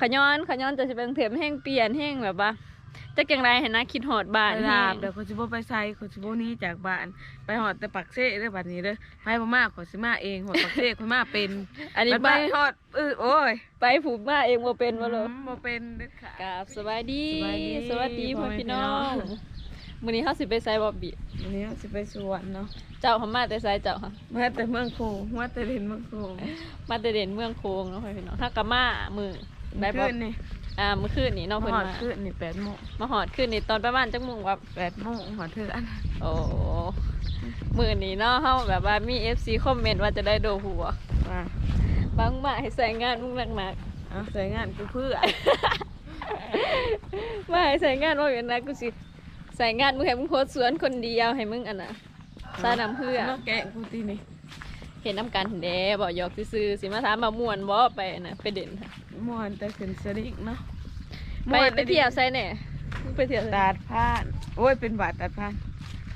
ขย้อนขย้อนจะสิเป็นเถียมแห้งเปลี่ยนแห้งแบบว่าจะเก่งไรเห็นนะคิดหอดบ้านไปแห้ลางบเดี๋ยวคนสิบ่ไปใส่คนสิบ่หนี้จากบ้านไปหอดแต่ปักเซ่เด้อบัดนี้เด้อไปบ่มากขอยสิมาเองหอดปักเซ่คนมาเป็น อันนี้บัดไปบ้านหอดเออโอ้ยไปผูกมาเองบ่เป็นบ่เลยอืมบ่เป็นเด้อค่ะกราบสวัสดีสวัสดีสวัสดีพ่พ่ออแม่พี่น้องพี่น้อง มื้อนี้เฮาสิไปไสบ่บิวันนี้สิไปสวนเนาะเจ้าเขามาแต่ไสเจ้าค่ะ มาแต่เมืองโคงมาแต่เล่นเมืองโคงมาแต่เด่นเมืองโคงเนาะพ่อพี่น้องถ้ากะมามื้อได้บ่ขึ้นนี่อ่ามื้อคืนนี้เนาะมาเพิ่นหอดมาขึ้นนี่แปดโมงมาหอดคืนนี้ตอนประมาณจักโมงว่าแปดโมงหอดเถื่อนโอ้มื้อนี้เนาะเฮาแบบว่ามี FC คอมเมนต์ว่าจะได้โดหัวว่าบางมาให้ใส่งานมึงหนักเอาใส่งานกูเพื่อๆมาให้ใส่งานว่าอย่างนั้นกูสิ ใส่งานมึงให้มึงโพสต์สวนคนเดียวให้มึงอันน่ะซาน้ำเพื่อน้องแกะกูตีนี่เห็นน้ำกันเด้บอกหยอกซื่อๆสิมาถามมาม่วนบ่ไปน่ะไปเด่นค่ะม่วนแต่ขึ้นสลิงเนาะไปไปเที่ยวใส่แหน่มึงไปเที่ยวไสตัดผ้านโอ้ยเป็นบาทตัดผ้าน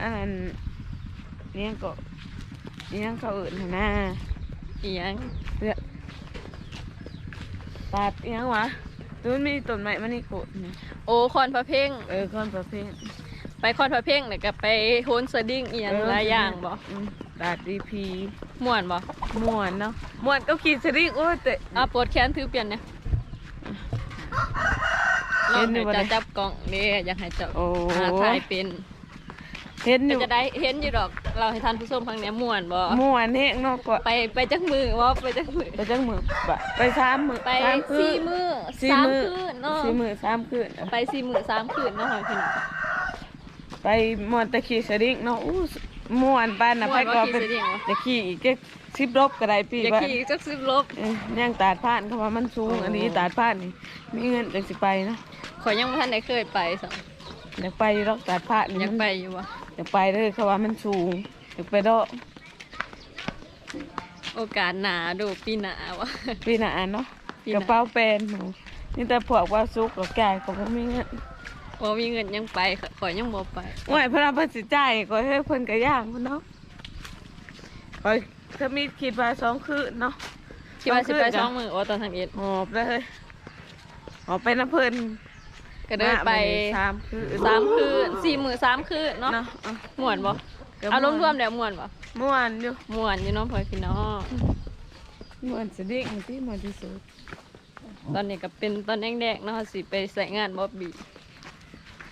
อันนั้นเนี่ยก็เนี่ยเขาอื่นหั่นนะอีหยังเสื้อตัดอิหยังวะตัวมันมีต้นไม้มันนี่โกดนี่โอ้คอนพระเพ่งเออคนประเภท ไปคอนพระเพ่งน่ะก็ไปโฮนสดิ้งอีหยังหลายอย่างบ่อืมตัดดีพีม่วนบ่ม่วนเนาะม่วนก็ขี่สลิงโอ้ยแต่อะปวดแขนถือเปลี่ยนเนี่ยลเห็องนอยู่ให้บ่จะได้จับกล้องนี่อยากให้เจ้าโอ้อ่าถ่ายเป็นเห็นอก็ยู่จะได้เห็นอยู่ดอก เราให้ท่านผู้ชมฟังเนี้ยม่วนบ่ม่วนเฮงเนาะก็ไปไปจักมือว่าไปจักมือไปจังมือบะไปสามมือไปสามคืสี่นมือสี่สามมือคืนเนาะสี่มือสามคืนไปสี่มือสามคืนเนาะพี่น้อง ไปม่วนตะขี่สลิงเนาะอู้ม่วนปานน่ะม่ไปวนบ่ก็ขี่เป็นสลิงวะจะขี่อีกแค่สิบรบก็ได้พี่อย่าว่าขี่จักสิบลบเอ้ยย่างตาดผ่านเขาว่ามันสูงโอ้อันนี้ตาดผ่านนี่มีเงินจังสิไปนะขอยยังไม่ทันได้เคยไปสักอยากไปรอกตาดผ่านนี่ยังไปอยู่วะอยากไปเลยเขาว่ามันสูงอยากไปดอกโอกาสหนาดูปีหนาวะปีหน้าเนาะปีหน้ากระเป๋าแปลนหนูนี่แต่พวกว่าซุกกับแก่ก็บ่มีเงิน โอ้มีเงินยังไปขอยยังบ่ไปโอ้ยเพนเอาเพิ่นสิจ่ายก็ให้เพิ่นก็ย่างพุ่นเนาะก็ถ้ามีคิดว่าสองคืนเนาะ คิดว่าสิไปสสอองงคืนมือโอ้ตอนทางเอ็ดหอบเลยหอบไปน้ำเพิ่นก็เดินไปมาบัดนี้สามคืนสามคืนสี่มือสามคืนเนาะเนาะอะม่วนบ่ก็เอารวมๆแล้วม่วนบ่ม่วนอยู่ม่วนอยู่เน้องพ่อพี่น้อง ม่วนสดิ่งที่ม่วนที่สุด ตอนนี้ก็เป็นตอนแดงๆเนาะสิไปใส่งานบ๊อบบี้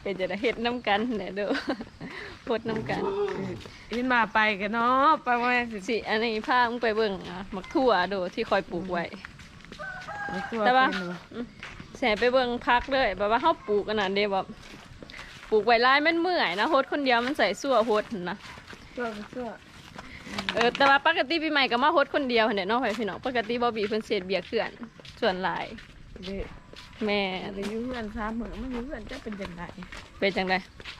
เป็นจะได้เฮ็ดน้ำกันแหน่เด้อโพดน้ำกันยินมาไปกันเนาะไปว่าสิสิอันนี้พามึงไปเบิ่งอะมักถั่วโดที่คอยปลูกไว้ตัวแต่ว่าเป็นบ่แสไปเบิ่งพักเลยแบบว่าเฮาปลูกอันนั้นเด้แบบปลูกไว้หลายมันเมื่อยนะโฮดคนเดียวมันใส่สั่วโฮดหั่นนะตัวเป็นตัวเออแต่ว่าปกติปีใหม่ก็มาโฮดคนเดียวหั่นแหละเนาะพ่อพี่น้องปกติบ่บีเพิ่นเศษเบียร์เขื่อนส่วนหลายเด็ก แม่อะไรอยู่เพื่อนสามมือมันอยู่เพื่อนจะเป็นจังไดเป็นจังได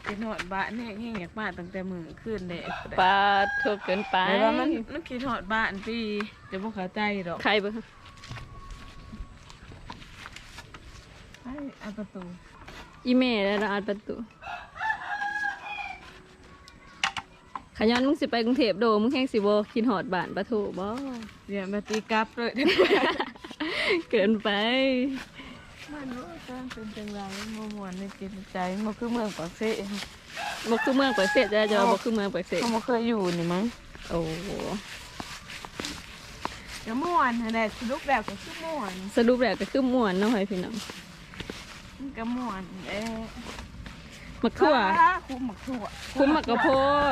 เป็นหอดบ้านแห้งแห้งอยากมาตั้งแต่มือขึ้นเด็กปลาทุกเกินไปแต่ว่ามันมันคิดหอดบ้านพี่จะบ่เข้าใจดอกใครเบิ่งไอ้อันประตูอีเมลแล้วนะอัดประตูขยันมึงสิไปกรุงเทพโดมึงแข่งสิบ่กินหอดบ้านปะโถบ่เดี๋ยวมาตีกลับเลย เกินไป มันรู้การเป็นจังไรมมวนในจิตใจมันคือเมืองปากเซ่บ่คือเมืองปากเสร็จจะจะบ่คือเมืองปากเสร็จเขาบ่เคยอยู่นี่มั้งโอ้โหเดี๋ยวม่วนแหละสรุปแบบก็คือม่วนสรุปแล้วก็คือม่วนเนาะให้พี่น้องมันก็ม่วนเอ๊ะมักทั่วคุ้มหมักทั่วคุ้มมักกะโพ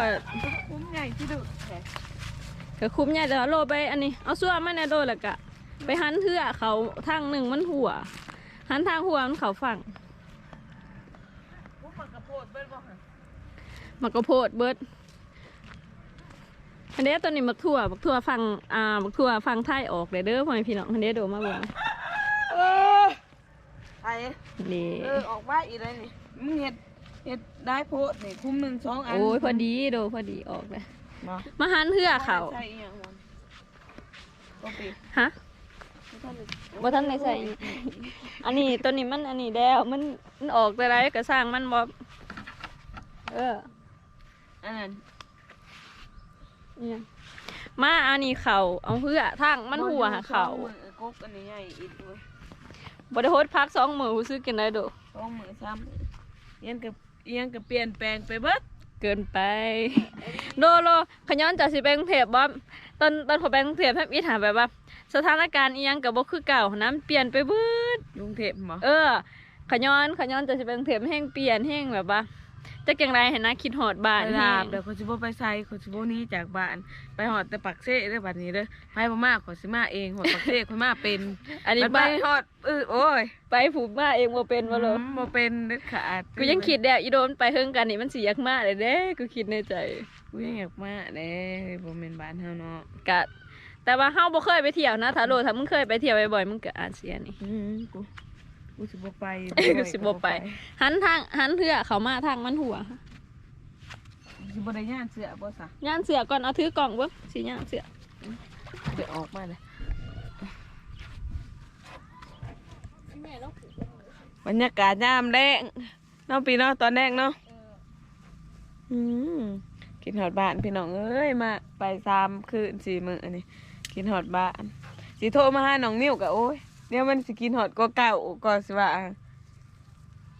ดคุ้มใหญ่ที่ดุแท้ก็คุ้มใหญ่แต่ว่าโลไปอันนี้เอาส่วนมาแน่โดนแล้วก็ไปหันเทื่อเขาทางหนึ่งมันหัว หันทางหัวมันเขาฝั่งคุ้มหมักกระโพดเบิ้ลบ่ค่ะมักกะโพดเบิดอันนี้ตัวนี้มักทั่วมักทั่วฟังอ่ามักทั่วฟังไทยออกเลยเด้อพ่อแม่พี่น้องอันนี้โดมาเบ่งเออไอ้นี่เออออกว่าอีไรนี่มึงเห็ดเห็ดได้โพดนี่คุ้มหนึ่งสองอันโอ้ยพอดีโดพอดีออกเลยมามาหันเทื่อเขาใส่อีหยังมันโอเคฮะไม่ทันได้ บ่ทันได้ใส่อีกอันนี้ตัวนี้มันอันนี้แล้วมันมันออกแต่ไรก็สร้างมันบ่เอออันนั้นเนี่ยมาอันนี้เขาเอาเพื่อทางมันหัวหาเขากกอันนี้ใหญ่อีกด้วยบ่ได้โฮดพักสองมื้อรู้สึกกินได้โดสองมือซ้ำมือเอียงกับเอียงกับเปลี่ยนแปลงไปเบิดเกินไปโดโลขย้อนจากสิไปกรุงเทพบ่ตอนตอนผมไปกรุงเทพแทบอีถามแบบว่า สถานการณ์อีหยังก็บ่คือเก่าน้ำเปลี่ยนไปเบิดกรุงเทพบ่เออ ขย้อนขย้อนจากสิไปกรุงเทพแห้งเปลี่ยนแห้งแบบว่าจักจังไรเห็นนะคิดฮอดบ้านไปแห้ลาบงเดี๋ยวเขาสิบ่ไปไสเขาสิบ่หนี้จากบ้านไปหอดแต่ปักเซ่เด้อบัดนี้เด้อไปบ่มาขอยสิมาเองหอดปักเซ่ขอยมาเป็น อันนี้ไปบ้าหอดเออโอ้ย ไปผูกมาเองบ่เป็นบ่โลอืมบ่เป็นเด็ดขาดกูยังคิดแดวอีโดนไปเฮิงกันนี่มันสิอยากมาเลยเด้กูคิดในใจกูยังอยากมาเด้บ่แม่นบ้านเฮาเนาะกะ แต่ว่าเฮาบ่เคยไปเที่ยวนะถ้าโลถ้ามึงเคยไปเที่ยวบ่อยๆมึงก็อาจเสียนี่อืมกูกูสิบ่ไปกูสิบ่ไป หันทางหันเถื่อเขามาทางมันหัวสิบ่ได้ย่านเสื้อบ่ซะย่านเสือก่อนเอาถือกล่องเบิ่งสิย่านเสือไปออกมาเลยบรรยากาศยามแดงเน้องปีเนาะตอนแรกเนาะอืมกินหอดบ้านพี่น้องเอ้ยมาไปสามคืนสี่มื้อนี่ กินหอดบ้านสิโทรมาหาน้องนิ้วกะโอ้ยเดี๋ยวมันสิกินหอดก็เก่าก็สิว่า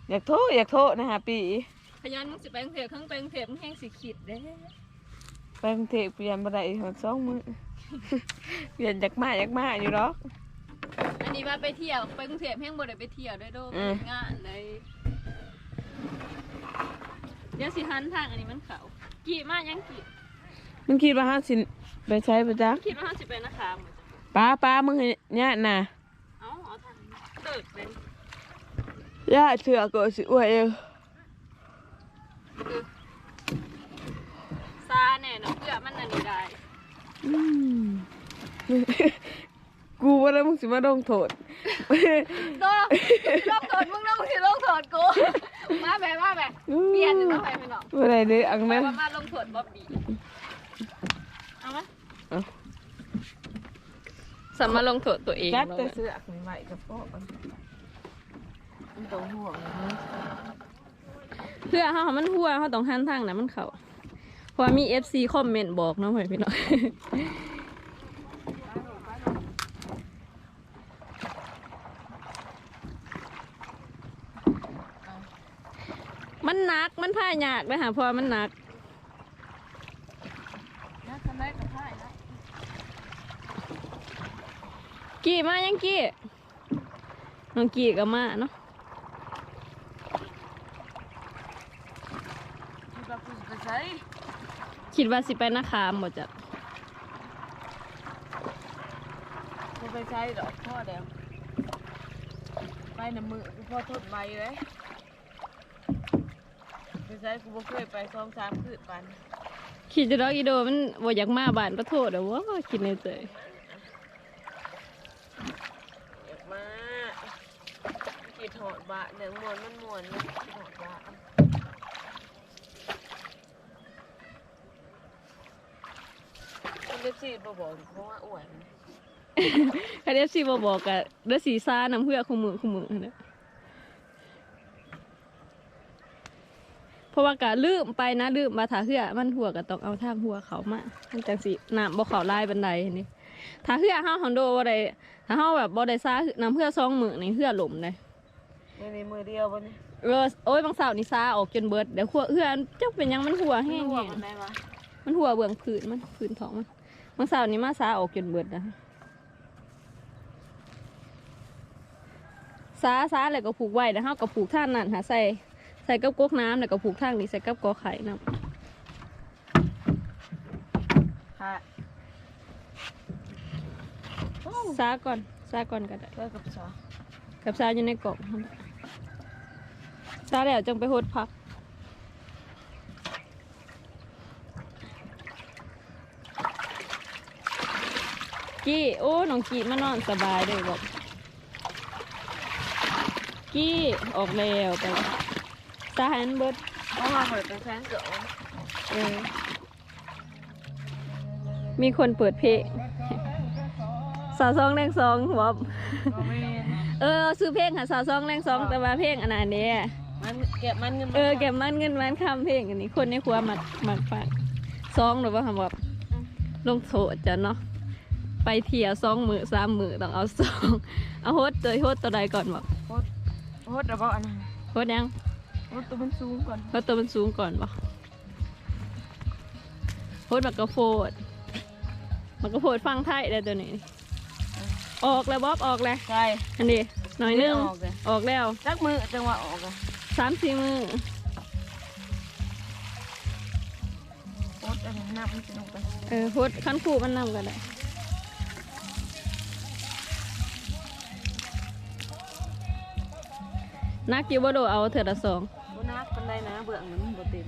อยากโทรอยากโทรนะฮะปีพยานมึงสิไปกรุงเทพข้างไปกรุงเทพมึงแห้งสิคิดเด้ไปกรุงเทพเปลี่ยนบ่ได้หอดสองมื้อเปลี่ยนจากมาจากมาอยู่หรอกอันนี้ว่าไปเที่ยวไปกรุงเทพแห้งบ่ได้ไปเที่ยวด้วยโดอืมงานเลยเดี๋ยวสิหันทางอันนี้มันเขากี่มายังกี่มึงคิดว่าห้าสิ ไปใช้ประจักคิดว่าเฮาสิไปนะคะหมดจ้ะป้าป้ามึงเห็นเนี่ยน่ะเอาเอาทางเติดเป็นย่าเถื่อก็สิอวยเองซาแน่เนาะเพื่อมันอันนี้ได้อืมกูว่าแล้วมึงสิมาดองโทษโดนลงโทษมึงต้องสิลงโทษกูมาแบบมาแบบเปลี่ยนจะต้องไปไม่เนาะว่าไรเด้ออังแปลนั้นว่ามาลงโทษบ๊อบบี้ เอาไหมเอาสัมมาลงโทษตัวเองจับเนาะแต่เสื้อขึ้นไว้กับพ่อมันมันต้องห่วงนะเพื่อเฮาให้มันหัวเฮาต้องหันทางนั้นมันเข้าเพราะว่ามี FC คอมเมนต์บอกเนาะพ่อพี่น้องมันหนักมันพายยากเลยค่ะเพราะว่ามันหนัก นะทำได้กับพ่ายนะ กี่มายังกี่น้องกี่ก็มาเนาะคิดว่ากูสิไปใช้คิดว่าสิไปนาคามบ่จ้ะกูไปใช้ดอกพ่อเดียวไปน้ำมือกูพ่อทนไว้เลยไปใช้กูบ่เคยไปสองสามคืนปันคิดจะดอกอีโดมันบ่อยากมาบ้านก็โทษเด้อว่าคิดในใจ เอกมากีดหอด บะเนื้อมวนมันมวนนะดหอดบะมันจะสีบ่บอกเพราะว่าอ้วนคัน FC บ่บอกก็เด้อสีซ่าน้ำเพื่อคู่มือคู่มือนะเพราะว่าก็ลืมไปนะลืมมาถาเหือมันหัวก็ต้องเอาท่าหัวเขามามันจังสิน้ำบ่เข้าลายบันไดนี่ถ้าเหือเฮาหันโดบ่ได้ถ้าเฮาแบบบ่ได้ซ่าน้ำเพื่อซองมือนี่เหือหล่มเลย ม่ในมือเดียวบนนี้เออโอ้ยบางสาวนี่ซาออกจนเบิดเดี๋ยวขัวเอื้อนจักเป็นหยังมันหัวแห้งหัวแห้งมันได้ปะมันหัวเบื้องผืนมันผืนท้องมันบางสาวนี่มาซาออกจนเบิดนะซาซาแล้วก็ผูกไว้แล้วเฮาก็ผูกท่านนั่นหาใส่ใส่กับกกน้ำแล้วก็ผูกทางนี้ใส่กับกอไข่น้ค่ะำซาก่อนซาก่อนก็ได้เลิกกับสาวกับซาอยู่ในกล่องนั่นแหละ ซาแล้วจังไปโฮดพัก กี้ โอ้น้องกี้มานอนสบายเลยบอกกี้ออกแล้วไปสาหันเบิดเพราะว่าเปิดเป็นแฟนเก่าเออมีคนเปิดเพลงสาวซองแรงซองหัวบเออซื้อเพลงค่ะสาวซองแรงซองแต่ว่าเพลงอันนั้นเนี่ย เก็บมันเงินเออเก็บมันเงินมันคำเพลงอันนี้ คนในครัวมัดมัดฟังซองหรือว่าคำว่าลงโถดจ้ะเนาะไปเที่ยวสองมือสามมือต้องเอาสองเอาโฮสตัวโฮสตัวใดก่อนบอกโคตรโคตรระเบาะนะโฮสยังโคตรตัวมันสูงก่อนโฮสตัวมันสูงก่อนบอกโฮสมันกระโฟดมันกระโฟดฟังไทยได้ตัวนี้ออกแล้วบ๊อบออกแล้วใช่อันนี้หน่อยนึงออกเลยออกแล้วจักมือจังหวะออกอะ สามสี่มือโคตรอันนั้นน้ำมันจะลงไปเออโฮสขั้นคู่มันนำกันได้นักอยู่บ่โดเอาเถิดละสองบนักกันได้นะเบื้องนั้นบ่เต็ม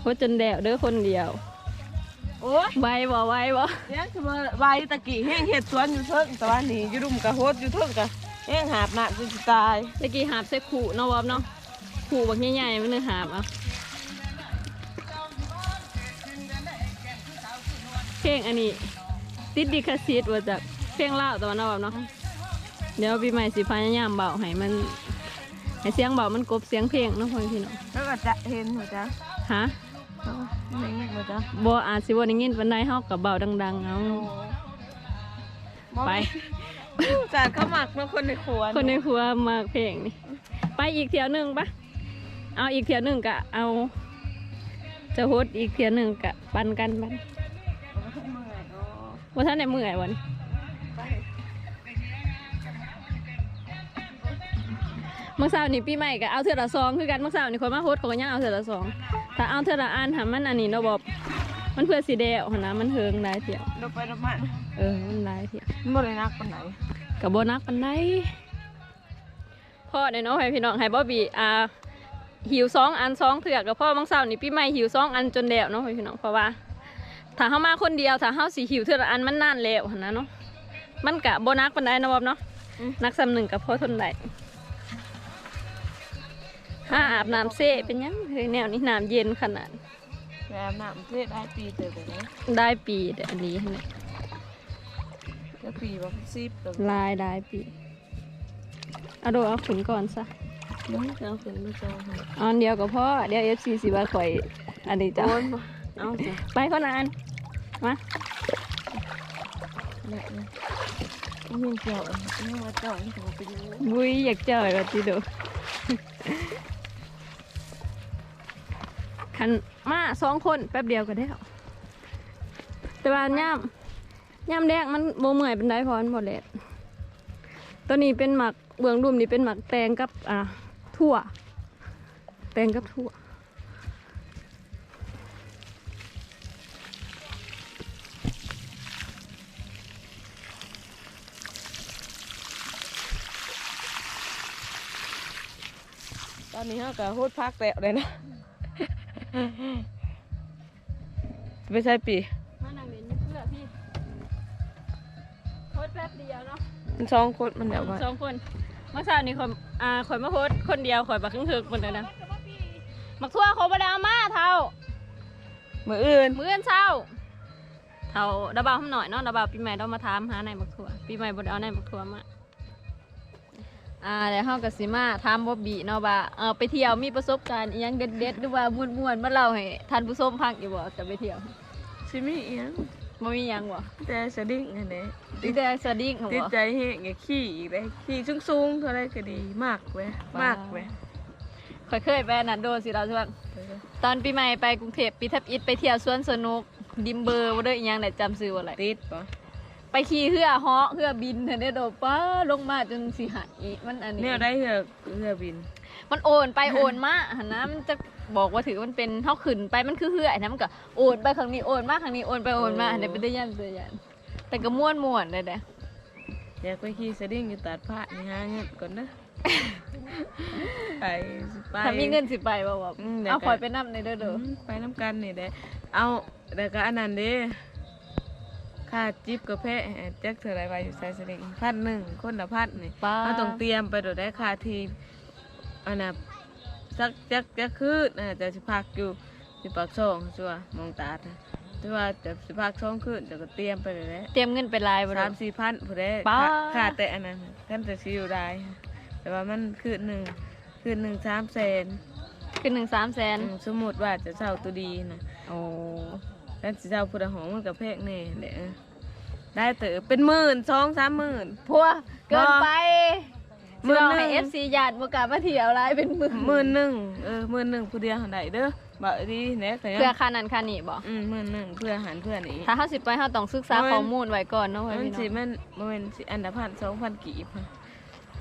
โฮสจนแดวเด้อคนเดียวโอ้ยไวบ่ไวบ่เลี้ยงคือว่าใบตะกี้แห้งเห็ดสวนอยู่เทิงแต่ว่านี่อยู่รุมกะโฮดอยู่เทิงกะ แห้งหาบหนักจนสิตายตะกี้หาบใส่ขู่เนาะวอบเนาะขู่บักใหญ่ๆมันนึงหาบเอาเพลงอันนี้ ติดดิคาซิตว่าจากเพลงลาวแต่ว่าเนาะวอบเนาะเดี๋ยวปีใหม่สิพยายามเบาให้มันให้เสียงเบามันกลบเสียงเพลงเนาะพ่อพี่น้องแล้วก็จะเห็นหัวจ้ะฮะไม่เงี้ยหัวจ้ะบ่อาจสิบ่ได้ยินปานใดเฮากับเบาดัง ๆเอาไป จานข้าวหมักเนาะคนในครัวคนในครัวมาเพลงนี่ไปอีกเที่ยวหนึงปะเอาอีกเที่ยวหนึงกะเอา จะโฮดอีกเที่ยวหนึงกะปันกันปันว่าท่านในเมื่อยวันเมื่อเช้านี่ปีใหม่ก็เอาเทือละซองคือกันเมื่อเช้านี่คนมาโฮดเขาก็ยังเอาเทือละซองถ้าเอาเทือละอันหามันอันนี้เนาะบอก มันเพื่อสีแดงหั้นนะมันเฮิงได้เที่ยวลงไปลงมาเออมันได้เที่ยวบ่ได้นักปานไหนกับโบนักปันไดพ่อเดี๋ยวน้องให้พี่น้องให้บ๊อบบี้อ่าหิวสองอันสองเถือกกับพ่อบางเสาร์นี่พี่ไม่หิวสองอันจนเดวเนาะพี่น้องเพราะว่า ถ้าเขามาคนเดียวถ้าเขาสีหิวเถือกอันมันนานแล้วหั่นนะเนาะมันกะโบนักปันไดนะบ๊อบเนาะนักสำหนึ่งกับพ่อทนได้ถ้าอาบน้ำเซ่เป็นหยังเฮ้ยแนวนี้น้ำเย็นขนาด แบบน้ำเทศได้ปีเติบเลยนะได้ปีเดี๋ยวอันนี้เนี่ยแล้วปีบ่ซีบเติบลายได้ปีเอาโดเอาขุนก่อนซะน้องจะเอาขึ้นมาจองให้อันเดียวกับพ่อเดี๋ยวเอฟซีสิว่าข่อย อันนี้จ้ะโอนบ่เอาจ้ะไปคนละอันมาแหละนะเอาเงินเกี่ยวอันนี้มาจองให้ผมไปดูบุยอยากเจอแบบที่ดูันมาสองคนแป๊บเดียวก็ได้แล้วแต่ว่าย่ำย่ำแดงมันโบเมื่อยเป็นได้พอมันหมดเลยตัวนี้เป็นหมักเบื้องรุมนี่เป็นหมักแตงกับอ่าถั่ว แตงกับถั่วตอนนี้เฮาก็โฮดพักแล้วเลยนะ ไม่ใช่ปีมานั่งเรียนอยู่เพื่อพี่โคตรแป๊บเดียวเนาะมันสองคนมันแบบว่าสองคนเมื่อเช้านี้คนอ่าข่อยมาโพสต์คนเดียวข่อยบักครึ่งถึกหมดเลยนะมักทั่วเขาบ่ได้เอามาเท่ามืออื่นมื้ออนเช้าเท่าดาบาวหน่อยเนาะดาบาวปีใหม่เรามาถามหาในายมักทั่วปีใหม่บ่ได้เอาในายมักทั่วมา อ่าเดี๋ยวเฮาก็สิมาถามบ๊อบบี้เนาะว่าเออไปเที่ยวมีประสบการณ์อีหยังเด็ดๆหรือว่าม่วนๆมาเล่าให้ท่านผู้ชมฟังอยู่บ่จะไปเที่ยวชิมีเอียงบ่มีหยังบ่แต่สะดิ้งอันนี้ติดแต่สดิ้งเหรอติดบ่ใจเฮงอย่าขี้อีกเลยขี้สูงสูงๆเท่าไรก็ดีมากเว้ยมากเว้ยข่อยเคยไปอันนั้นโดนสิเราช่วงตอนปีใหม่ไปกรุงเทพปีทับอิฐไปเที่ยวสวนสนุกดิมเบอร์ว่าได้อีหยังแต่จำซื้อว่าอะไรติดปะ ไปขี่เรือเหาะเรือบินเห็นได้โดดป้าลงมาจนสิหายมันอันนี้เนี่ยได้เหือกเหือบิน มันโอนไปโอนมาหันนะมันจะบอกว่าถือมันเป็นเท่าขึ้นไปมันคือเหือไอ้นะมันก็โอนไปครั้งนี้โอนมาครั้งนี้โอนไปโอนมาอันนี้เป็นได้ยันตัวยันแต่ก็ม่วนม่วนเลยเด้อยากไปขี่สะดิ้งอยู่ตัดผ้านี่ฮะเงินก่อนนะไปสิไปถ้ามีเงินสิไปบ่บอกอืมเดี๋ยวเอาก็คอยไปนับในเด้อเด้ออืมไปน้ำกันนี่เด้เอาแต่ก็อันนั้นเด้ ค่าจิบกาแฟแจ็คเท่าไรไปอยู่ใส่สดิ้งพันหนึ่งคนละพันนี่ป้าเราต้องเตรียมไปโดยได้ค่าทีอันน่ะสักจักจักคืนอะจะสิพักอยู่สิปากช่องชัวมองตาดนะแต่ว่าจะสิพักช่องคืนจะก็เตรียมไปเลยแหละเตรียมเงินไปลายบ่สาเด้อมสี่พันผู้ได้ป๊า ค่าค่าแต่อันนั้นท่านจะซิอยู่ได้ แต่ว่ามันคืนหนึ่งคืนหนึ่งสามแสนขึ้นหนึ่งสามแสน อืมสมมติว่าจะเช่าตัวดีนะ โอ้ กันสิเจ้าพุทธหองมันกับแพงแน่แหละได้เต๋อเป็นหมื่นสองสามหมื่นพัวเกินไปหมื่มื่นอหนึ่งให้ FC ญาติบ่กล้ามาเที่ยวหลายเป็นหมื่นหมื่นหนึ่งเออหมื่นหนึ่งผู้เดียวหันได้เด้อบ่ดีแหน่แต่เพื่อค่านั้นค่านี้บ่อืมหมื่นหนึ่งเพื่ออาหารเพื่อนนี้ถ้าเฮาสิไปเฮาต้องศึกษาโอ้ยข้อมูลไว้ก่อนเนาะพ่อมันพี่สิน้องมันมันเป็นสิอันดับพันสองพันกีบค่ะ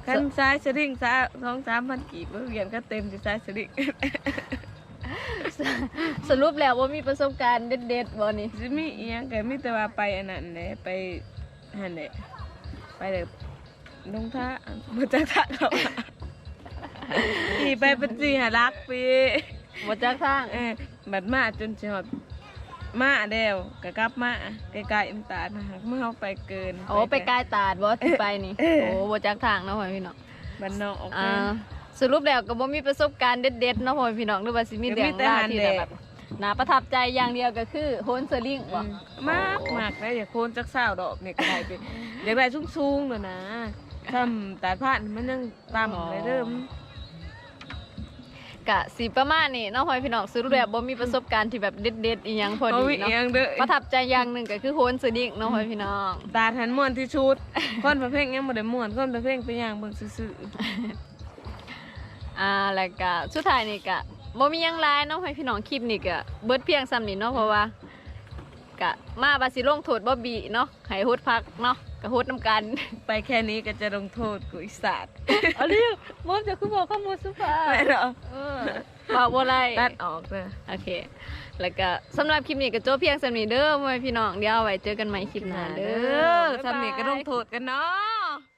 กันซ้ายสลิงซ้ายสองสามพันกีบเรียนก็เต็มสิซ้ายสลิง สรุปแล้วว่ามีประสบการณ์เด็ดๆบ่นี่สิมีอีหยังก็มีแต่ว่าไปอันนั้นแหละไปหันแหละไปเลยลงท่าบ่จักท่าเขาขี่ไปเป็นสี่หาลักปีบ่จักทางเออบัดมาจนสิฮอดมาเดียวก็กลับมาใกล้ๆอิมตาดนะเมื่อเฮาไปเกินโอ้ไปกายตาดบ่ที่ไปนี่เออโอ้บ่จักทางเนาะพ่อพี่น้องบ้านนอกออกอ่าไป สรุปแล้วก็บ่มีประสบการณ์เด็ดๆเนาะพ่อพี่น้องหรือว่าสิมีก็เรื่มีองแต่ราวหันที่แดดแบบน่าประทับใจอย่างเดียวก็คือโฮนเซอร์ลิงบ่มากมากเลยอย่าโคนจักสาวดอกเนี่ยก็ได้ไปอยากได้สูงๆเลยนะทำตาดผ่านมันยังต่ำเลยเริ่มกะสิประมาณนี้เนาะพ่อพี่น้องสรุปแล้วบ่มีประสบการณ์ที่แบบเด็ดๆอีหยังพอเพดีราะวิเนาะเอียงเด้อประทับใจอย่างหนึงก็คือโฮนเซอร์ลิงเนาะพ่อพี่น้องตาทันม่วนที่ชุดคนประเภทยังบ่ได้ม่วนคนประเภทไปย่างเบิ่งซื่อ อ่าแล้วก็สุดท้ายนี่ก็บ่มีหยังหลายเนาะให้พี่น้องคลิปนี่ก็เบิดเพียงซ้ำนี่เนาะเพราะว่าก็มาบาสิลงโทษบ่บีเนาะให้ฮดพักเนาะก็ฮดนํกันๆไปแค่นี้ก็จะลงโทษกูอีสัตว์เอาเรียกมอมจะคือบอกข้อมูลสุภาพไม่หรอเออบอกบ่ไร ตัดออกเลย โอเค แล้วก็สำหรับคลิปนี้ก็จบเพียงสำนี้เด้อพ่อแม่พี่น้องเดี๋ยวเอาไว้เจอกันใหม่คลิปหน้าเด้เด้ออทำนี่ก็ลงโทษกันเนาะ